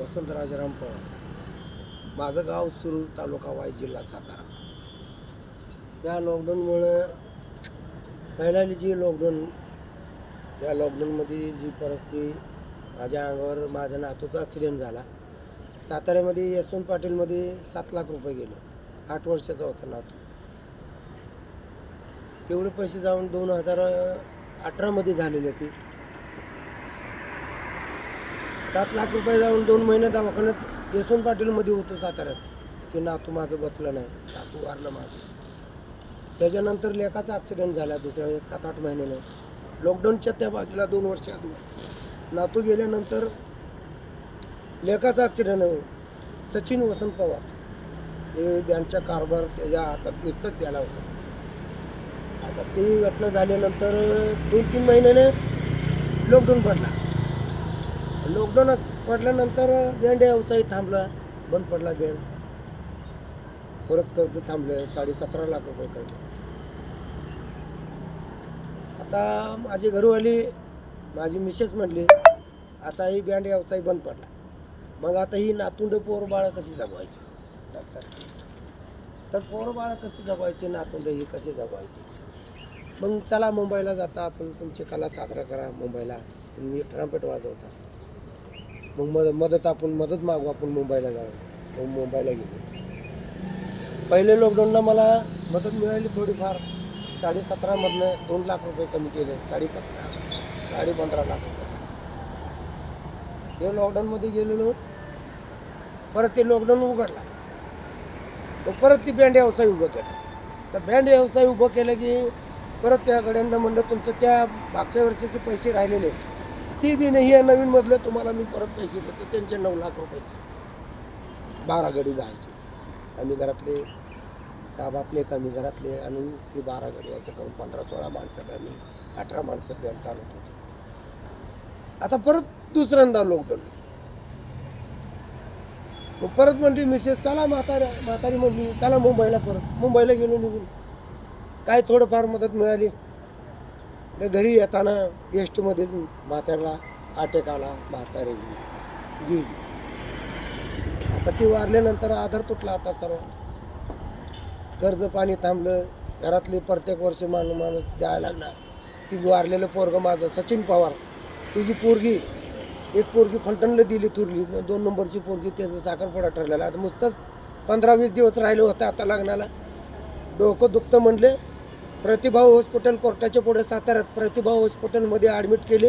वसंत राजाराम पवार माझं गाव सुरूर तालुका वाई जिल्हा सातारा. त्या लॉकडाऊनमुळं पहिल्याली जी लॉकडाऊन त्या लॉकडाऊनमध्ये जी परिस्थिती माझ्या अंगावर माझ्या नातूचा ॲक्सिडेंट झाला. साताऱ्यामध्ये यशवंत पाटीलमध्ये सात लाख रुपये गेले. आठ वर्षाचा होता नातू. तेवढे पैसे जाऊन दोन हजार अठरामध्ये झालेले ते. सात लाख रुपये जाऊन दोन महिने दवाखान्यात येसून पाटीलमध्ये होतो साताऱ्यात. ते नातू माझं बचलं नाही. नातू वारलं माझं. त्याच्यानंतर लेखाचा ॲक्सिडेंट झाला दुसऱ्या एक सात आठ महिन्यानं. लॉकडाऊनच्या त्या बाजूला दोन वर्ष आधी. नातू गेल्यानंतर लेखाचा ॲक्सिडेंट सचिन वसंत पवार. हे बँकचा कारभार त्याच्या हातात नुकतंच द्यायला होता. आता ती घटना झाल्यानंतर दोन तीन महिन्याने लॉकडाऊन पडला. लॉकडाऊन पडल्यानंतर बँड व्यवसाय थांबला. बंद पडला बँड परत कर्ज थांबलं साडे सतरा लाख रुपये कर्ज. आता माझी घरवाली माझी मिसेस म्हणली आता ही बँड व्यवसाय बंद पडला. मग आता ही नातुंड पोर बाळा कशी जगवायची? तर पोर बाळा कशी जगवायची नातुंड ही कशी जगवायची? मग चला मुंबईला जाता आपण तुमची कला साजरा करा मुंबईला. तुम्ही ट्रम्पेट वाजवता. मग मद मदत आपण मदत मागू आपण मुंबईला जाऊ मग मुंबईला गेलो. पहिले लॉकडाऊनला मला मदत मिळाली थोडीफार. साडे सतरामधनं दोन लाख रुपये कमी केले. साडे पंधरा साडे पंधरा लाख रुपये. ते लॉकडाऊनमध्ये गेलेलो. परत ते लॉकडाऊन उघडला. मग परत ती बँड व्यवसाय उभं केला. तर बँड व्यवसाय उभं केलं की परत त्या गड्यांना म्हणलं तुमचं त्या मागच्या वर्षाचे पैसे राहिलेले ती बी नाही आहे नवीन मधलं तुम्हाला मी परत पैसे देतो त्यांचे नऊ लाख रुपये. बारा गडी बाहेरचे. आम्ही घरातले साहेब आपले कमी घरातले आणि ती बारा गडी याचं करून पंधरा सोळा माणसात आम्ही अठरा माणसात बँड चालवत होतो. आता परत दुसऱ्यांदा लॉकडाऊन मग परत म्हणली मिसेस चला म्हातारा म्हातारी म्हणली चला मुंबईला परत. मुंबईला गेलो निघून. काय थोडंफार मदत मिळाली? घरी येताना एस टीमध्येच म्हाताऱ्याला अटॅक आला म्हातारे गेली. आता ती वारल्यानंतर आधार तुटला आता सर्व. कर्ज पाणी थांबलं घरातली प्रत्येक वर्षी माणूस माणूस द्यायला लागला. ती वारलेलं पोरगं माझं सचिन पवार. तिची पोरगी एक पोरगी फलटणला दिली तुरली दोन नंबरची पोरगी त्याचा साखरपुडा ठरलेला. आता नुसतंच पंधरा वीस दिवस राहिले होते आता लग्नाला. डोकं दुखतं म्हणले प्रतिभा हॉस्पिटल कोर्टाच्या पुढे साताऱ्यात प्रतिभा हॉस्पिटलमध्ये ॲडमिट केले.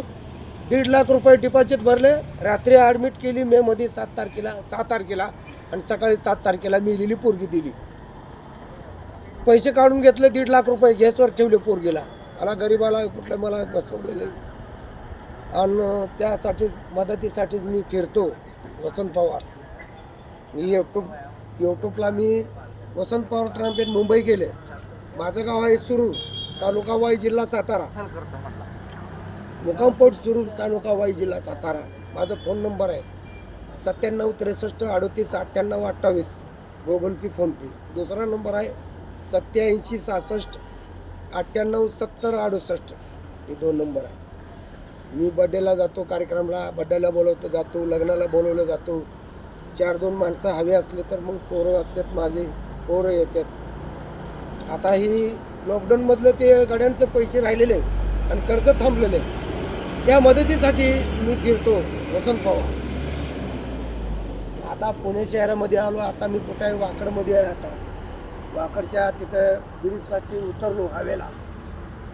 दीड लाख रुपये डिपॉझिट भरले. रात्री ॲडमिट केली मेमध्ये सात तारखेला सहा तारखेला आणि सकाळी सात तारखेला मिलेली पोरगी दिली. पैसे काढून घेतले दीड लाख रुपये गॅसवर ठेवले पोरगीला. मला गरीबाला कुठलं मला बसवलेलं आणि त्यासाठीच मदतीसाठीच मी फिरतो वसंत पवार. मी यूट्यूब यूट्यूबला मी वसंत पवार ट्राम्पेट मुंबई गेले. माझं गाव आहे सुरू तालुका वाई जिल्हा सातारा. मुकाम पोट सुरू तालुका वाई जिल्हा सातारा. माझा फोन नंबर आहे. सत्त्याण्णव त्रेसष्ट अडतीस अठ्ठ्याण्णव अठ्ठावीस. गुगल पे फोनपे दुसरा नंबर आहे सत्याऐंशी सहासष्ट अठ्ठ्याण्णव सत्तर अडुसष्ट. हे दोन नंबर आहे. मी बड्डेला जातो कार्यक्रमला बड्डेला बोलवतो जातो लग्नाला बोलवलं जातो. चार दोन माणसं हवी असले तर मग पोरं असतात माझे पोरं येतात. आता ही लॉकडाऊनमधलं ते गाड्यांचे पैसे राहिलेले आणि कर्ज थांबलेले त्या मदतीसाठी मी फिरतो वसंत पवार. आता पुणे शहरामध्ये आलो आता मी कुठे आहे वाकडमध्ये आहे आता. वाकडच्या तिथं ब्रिजपाशी उतरलो हवेला.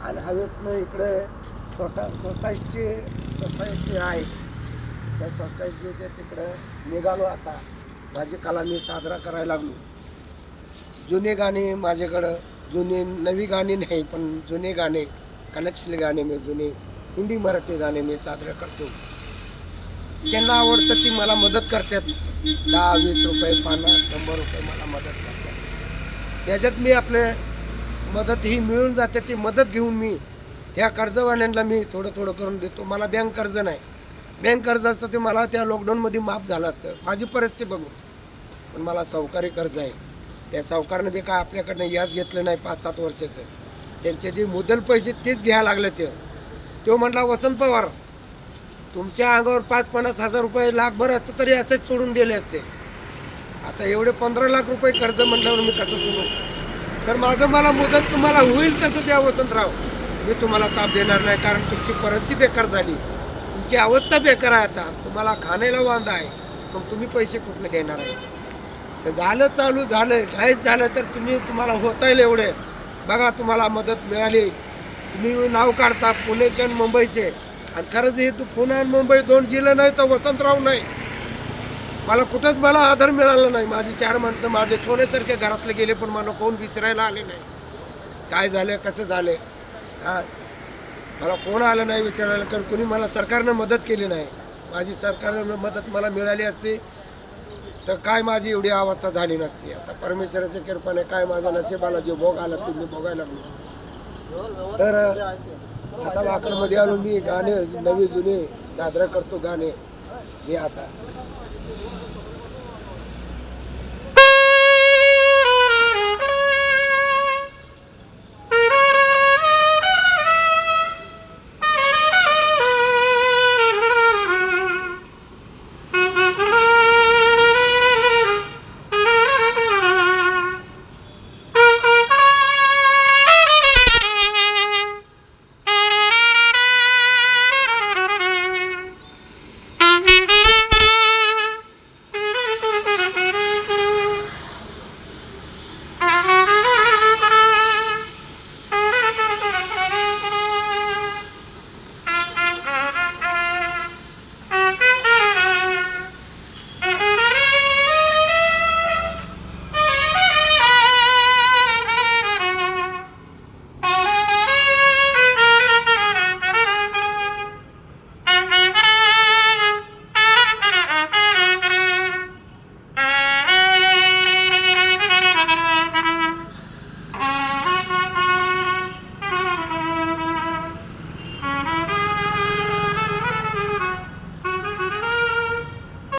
आणि हवेतनं इकडे स्वतः सोसायटी सोसायटी आहे. त्या सोसायटीच्या तिकडं निघालो आता. माझी कला मी साजरा करायला लागलो. जुने गाणे माझ्याकडं जुने नवी गाणी नाही पण जुने गाणे कनेक्शनले गाणे मी जुने हिंदी मराठी गाणे मी साजरे करतो. त्यांना आवडतं ती मला मदत करतात. दहा वीस रुपये पाना शंभर रुपये मला मदत करतात. त्याच्यात मी आपले मदत ही मिळून जाते ती मदत घेऊन मी ह्या कर्जवाल्यांना मी थोडं थोडं करून देतो. मला बँक कर्ज नाही. बँक कर्ज असतं ते मला त्या लॉकडाऊनमध्ये माफ झालं असतं. माझी परिस्थिती बघून. पण मला सावकारी कर्ज आहे. त्या सावकारनं बी काय आपल्याकडनं याच घेतलं नाही पाच सात वर्षाचं. त्यांचे जे मुदल पैसे तेच घ्यायला लागले ते. तो म्हटला वसंत पवार तुमच्या अंगावर पाच पन्नास हजार रुपये लाखभर असतं तरी असेच सोडून दिले असते. आता एवढे पंधरा लाख रुपये कर्ज म्हटल्यावर मी कसं सोडू? तर माझं मला मुदत तुम्हाला होईल तसं द्या वसंतराव. मी तुम्हाला ताप देणार नाही कारण तुमची परिस्थिती बेकार झाली. तुमची अवस्था बेकार आहे आता. तुम्हाला खाण्याला वांदा आहे. मग तुम्ही पैसे कुठले घेणार आहे? तर झालं चालू झालं नाहीच झालं तर तुम्ही तुम्हाला होता येईल एवढे. बघा तुम्हाला मदत मिळाली. तुम्ही नाव काढता पुण्याचे आणि मुंबईचे. आणि खरंच हे तू पुणे आणि मुंबई दोन जिल्हे नाही तर वसंतराव नाही. मला कुठंच मला आधार मिळाला नाही. माझी चार माणसं माझे सोन्यासारखे घरातले गेले पण मला कोण विचारायला आले नाही. काय झालं कसं झालं? हां? मला कोण आलं नाही विचारायला कारण कुणी मला सरकारनं मदत केली नाही. माझी सरकारनं मदत मला मिळाली असती. तर काय माझी एवढी अवस्था झाली नसती. आता परमेश्वराच्या कृपाने काय माझ्या नशिबाला जे भोग आला ते मी भोगायला लागलो. तर आता वाकडमध्ये आलो मी गाणे नवी जुने साजरा करतो गाणे. मी आता.